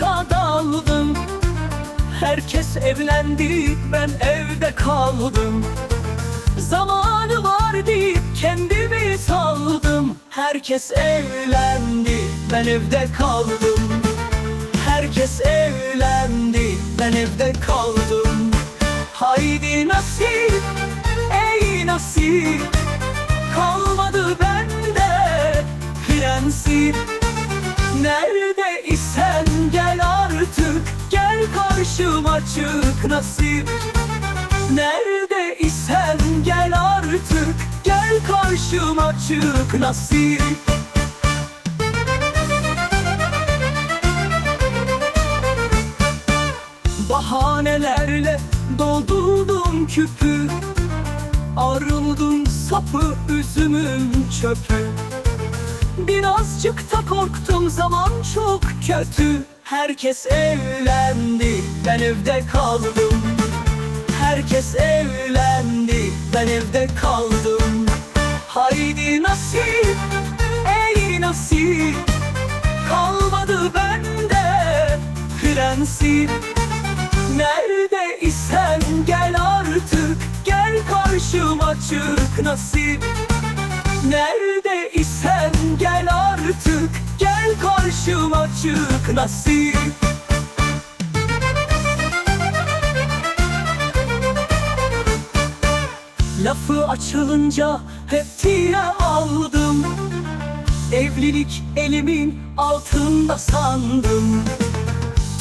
hayata daldım. Herkes evlendi ben evde kaldım. Zamanı var deyip kendimi saldım. Herkes evlendi ben evde kaldım. Herkes evlendi ben evde kaldım. Haydi nasip ey nasip. Kalmadı bende prensip çık nasip. Nerede isen gel artık. Gel karşıma çık nasip. Bahanelerle doldurdum küpü. Arıldım sapı üzümün çöpü. Birazcık da korktum zaman çok kötü. Herkes evlendi ben evde kaldım. Herkes evlendi. Ben evde kaldım. Haydi nasip ey nasip. Kalmadı bende prensip. Nerede isen gel artık. Gel karşıma çık nasip. Nerede isen gel artık. Gel karşıma çık nasip Lafı açılınca hep aldım. Evlilik elimin altında sandım.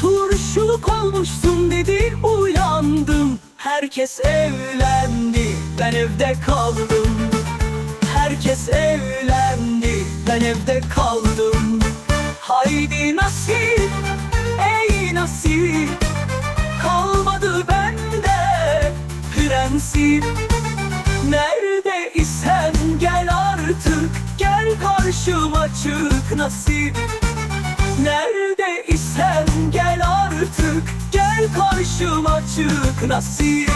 Turşuluk olmuşsun dedi uyandım Herkes evlendi ben evde kaldım. Herkes evlendi ben evde kaldım. Haydi nasip ey nasip. Kalmadı bende prensip karşıma çık nasip. Nerede isen gel artık. Gel karşıma çık nasip